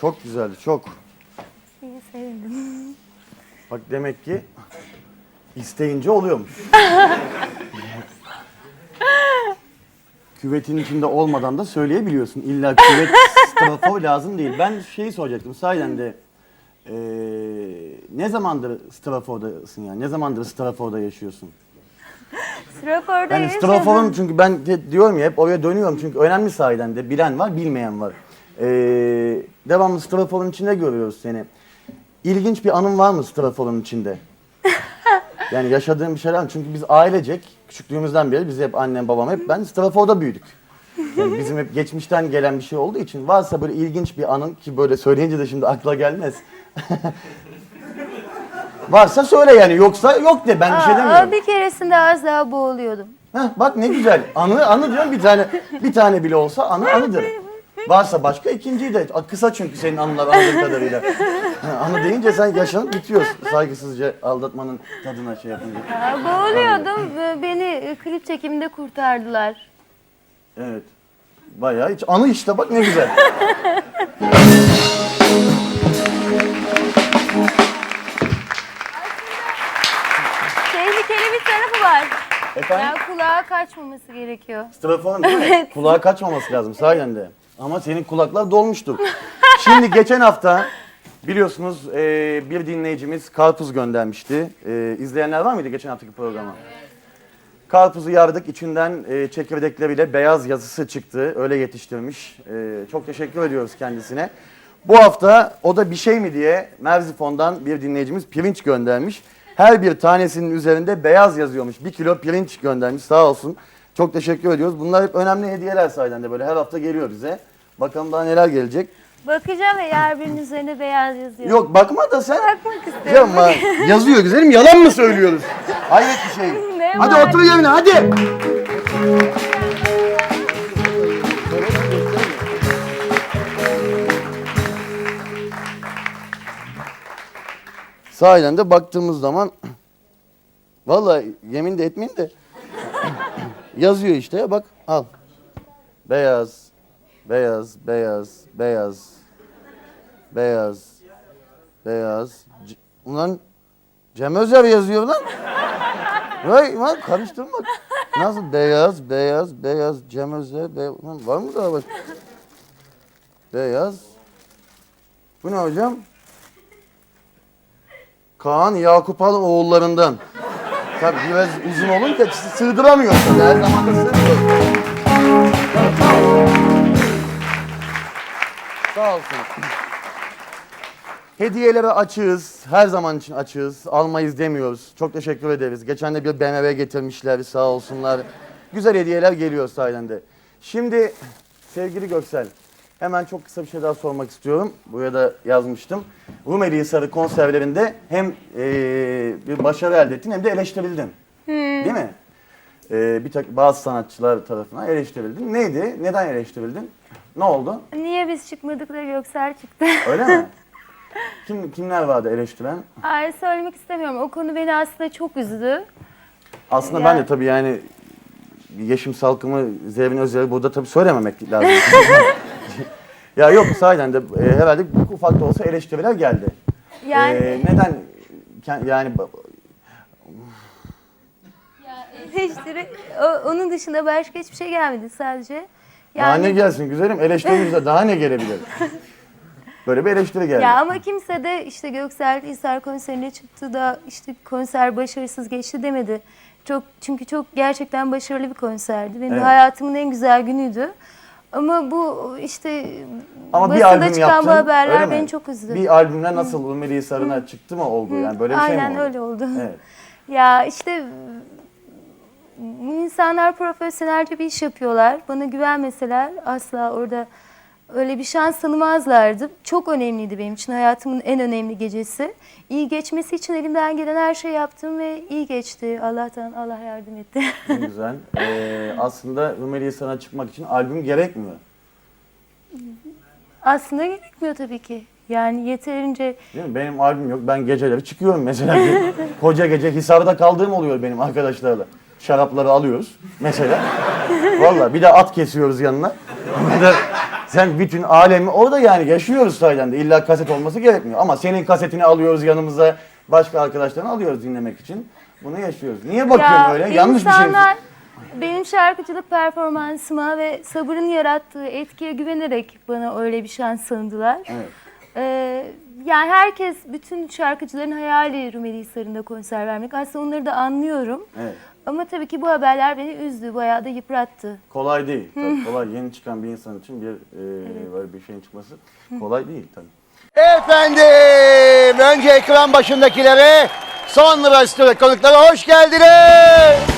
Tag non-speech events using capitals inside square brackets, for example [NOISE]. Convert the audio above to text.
Çok güzeldi, çok. İyi sevindim. Bak demek ki isteyince oluyormuş. Küvetin içinde olmadan da söyleyebiliyorsun. İlla küvet strafor lazım değil. Ben şeyi soracaktım. Sahiden de eee, ne zamandır Strafor'dasın yani? Ne zamandır Strafor'da yaşıyorsun? Strafor'da Yani yaşadım. Strafor'un çünkü ben de diyorum ya hep oraya dönüyorum çünkü önemli sahiden de bilen var bilmeyen var. Ee, devamlı Strafor'un içinde görüyoruz seni. İlginç bir anın var mı Strafor'un içinde? [LAUGHS] Yani yaşadığın bir şeyler? Çünkü biz ailecek küçüklüğümüzden beri biz hep annem babam hep ben Strafor'da büyüdük. Yani bizim hep geçmişten gelen bir şey olduğu için varsa böyle ilginç bir anın ki böyle söyleyince de şimdi akla gelmez. [LAUGHS] varsa söyle yani yoksa yok de ben bir şey Aa, demiyorum. bir keresinde az daha boğuluyordum. Heh, bak ne güzel. Anı anı diyorum bir tane bir tane bile olsa anı anıdır. [LAUGHS] Varsa başka ikinciyi de kısa çünkü senin anılar anladığım kadarıyla. Anı deyince sen yaşanıp bitiyorsun. Saygısızca aldatmanın tadına şey yapınca. Aa, boğuluyordum. Beni klip çekiminde kurtardılar. Evet. Bayağı hiç anı işte bak ne güzel. Tehlikeli bir tarafı var. Efendim? Ya kulağa kaçmaması gerekiyor. Straforun değil mi? Kulağa kaçmaması lazım sahiden de. Ama senin kulaklar dolmuştur. [LAUGHS] Şimdi geçen hafta biliyorsunuz e, bir dinleyicimiz karpuz göndermişti. E, izleyenler var mıydı geçen haftaki programa? Karpuzu yardık, içinden e, çekirdekleriyle beyaz yazısı çıktı. Öyle yetiştirmiş. E, çok teşekkür ediyoruz kendisine. Bu hafta o da bir şey mi diye Merzifon'dan bir dinleyicimiz pirinç göndermiş. Her bir tanesinin üzerinde beyaz yazıyormuş. Bir kilo pirinç göndermiş sağ olsun. Çok teşekkür ediyoruz. Bunlar hep önemli hediyeler sayeden de böyle her hafta geliyor bize. Bakalım daha neler gelecek. Bakacağım ve her birinin üzerine beyaz yazıyor. Yok bakma da sen. Bakmak istiyorum. Yapma. [LAUGHS] Yazıyor güzelim yalan mı söylüyoruz? Hayret bir şey. Ne hadi var? otur yerine hadi. Sahiden de baktığımız zaman vallahi yemin de etmeyin de yazıyor işte bak al. Beyaz, beyaz, beyaz, beyaz, beyaz, beyaz. C- Ulan Cem Özer yazıyor lan. Vay lan karıştırma. Nasıl beyaz, beyaz, beyaz, Cem Özer, beyaz. Ulan var mı daha bak? Beyaz. Bu ne hocam? Kaan Yakupal oğullarından. Tabii biraz uzun olunca sığdıramıyor tabii. Her zaman da sığmıyor. Sağ olsun. Hediyelere açığız. Her zaman için açığız. Almayız demiyoruz. Çok teşekkür ederiz. Geçen de bir BMW getirmişler sağ olsunlar. Güzel hediyeler geliyor sayende. de. Şimdi sevgili Göksel, hemen çok kısa bir şey daha sormak istiyorum. Buraya da yazmıştım. Rumeli Hisarı konserlerinde hem eee, bir başarı elde ettin hem de eleştirildin. Değil mi? Eee bir tak- bazı sanatçılar tarafından eleştirildin. Neydi? Neden eleştirildin? Ne oldu? Niye biz çıkmadık da Göksel çıktı? Öyle mi? [LAUGHS] Kim kimler vardı eleştiren? Ay söylemek istemiyorum. O konu beni aslında çok üzdü. Aslında Ya- ben de tabii yani Yeşim Salkım'ı, Zerrin Özer'i burada tabii söylememek lazım. [LAUGHS] ya yok sahiden de e, herhalde ufak da olsa eleştiriler geldi. Yani E, neden yani eleştiri, o- onun dışında başka hiçbir şey gelmedi sadece. daha ne gelsin güzelim eleştirimizde daha ne gelebilir? Böyle bir eleştiri geldi. Ya ama kimse de işte Göksel Hisar konserine çıktı da işte konser başarısız geçti demedi. Çok çünkü çok gerçekten başarılı bir konserdi. Benim Evet. hayatımın en güzel günüydü. Ama bu işte Ama bir basında albüm çıkan yaptın. bu haberler mi? beni çok üzdü. Bir albümle nasıl Rumeli Hisarı'na çıktı mı oldu yani böyle bir şey mi Aynen oldu? öyle oldu. Evet. [LAUGHS] Ya işte insanlar profesyonelce bir iş yapıyorlar. Bana güvenmeseler asla orada öyle bir şans tanımazlardı. Çok önemliydi benim için hayatımın en önemli gecesi. İyi geçmesi için elimden gelen her şeyi yaptım ve iyi geçti. Allah'tan Allah yardım etti. Ne güzel. [LAUGHS] E, aslında Rumeli Hisarı'na çıkmak için albüm gerekmiyor. Aslında gerekmiyor tabii ki. Yani yeterince Değil mi? Benim albüm yok. Ben geceleri çıkıyorum mesela. Bir [LAUGHS] koca gece Hisar'da kaldığım oluyor benim arkadaşlarla. Şarapları alıyoruz mesela. [LAUGHS] Vallahi bir de at kesiyoruz yanına. Bir de Sen bütün alemi orada yani yaşıyoruz de. İlla kaset olması gerekmiyor. Ama senin kasetini alıyoruz yanımıza. Başka arkadaşlarını alıyoruz dinlemek için. Bunu yaşıyoruz. Niye bakıyorsun öyle? Yanlış bir şey. insanlar benim şarkıcılık performansıma ve sabırın yarattığı etkiye güvenerek bana öyle bir şans tanıdılar. Evet. Ee, yani herkes, bütün şarkıcıların hayali Rumeli Hisarı'nda konser vermek. Aslında onları da anlıyorum. Evet. Ama tabii ki bu haberler beni üzdü, bayağı da yıprattı. Kolay değil. [LAUGHS] Tabii kolay. Yeni çıkan bir insan için bir e, böyle bir şeyin çıkması kolay değil tabii. Efendim, önce ekran başındakilere, sonra stüdyo konuklara hoş geldiniz.